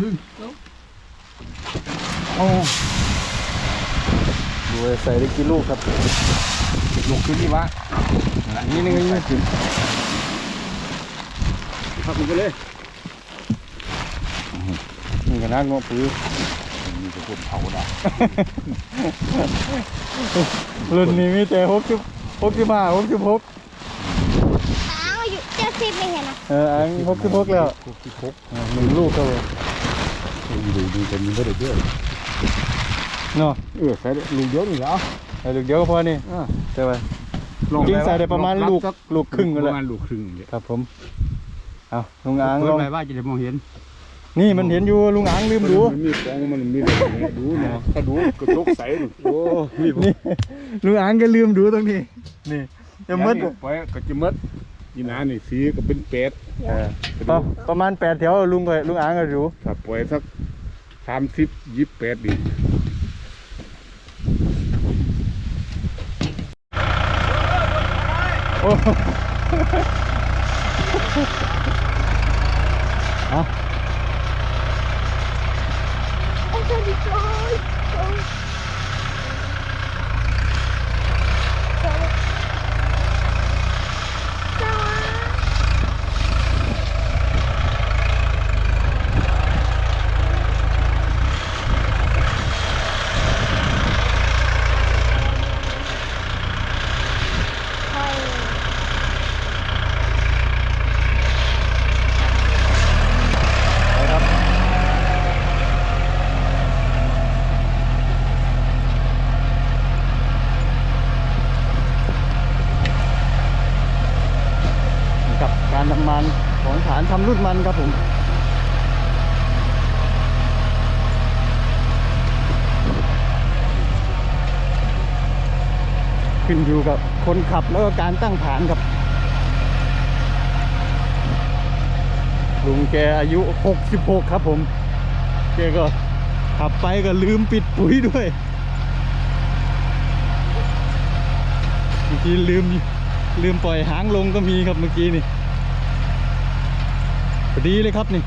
ดึงโอ้ดูใส่ได้กี่ลูกครับลูกขึ้นนี่วะนี่นึงนี่ถึงพักมันก็เลยนี่ก็น่างอปื้อมีแต่คนเผาดารุ่นนี้มีแต่หกสิบหกสิบห้าหกสิบหกอ้าวอยู่เจ็ดสิบไม่เห็นนะเอออันหกสิบหกแล้วพวกที่พกอ่าหนึ่งลูกครับผม ดูดูกันมันก็ได้เยอะเนาะเออใส่ลูกเดียวนี่แล้วเอาลูกเดียวก็พอนี่อ่าใช่ไหมจริงใส่ได้ประมาณลูกลูกครึ่งก็ปแหละระมาณลูกครึ่งเนี่ยครับผมเอาลุงอ่างเปิลดองไปว่าจะได้มองเห็น นี่มันเห็นอยู่ลุงอ่างลืมดูมันมีฟองมันมีอะไรดูเนาะถ้าดูกระจกใสนู่นโอ้มีนี่ลุงอ่างก็ลืมดูตรงนี้นี่จะมัดไปก็จะมัด ยีนานี่สีก็เป็นเป็ดเออประประมาณแปดแถวลุงก็ลุงอ่างก็รู้ถ้าปล่อยสักสามสิบยี่สิบแปดดิโอ้ เอา โอ้ยจะดีใจโอ้ยจ้า ไปครับนี่ครับ การทำมันของฐานทำรุ่นมันครับผมขึ้นอยู่กับคนขับแล้วก็การตั้งฐานครับลุงแกอายุ 66 ครับผมแกก็ขับไปก็ลืมปิดปุ๋ยด้วยเมื่อกี้ลืมลืมปล่อยหางลงก็มีครับเมื่อกี้นี่ พอดีเลยครับนี่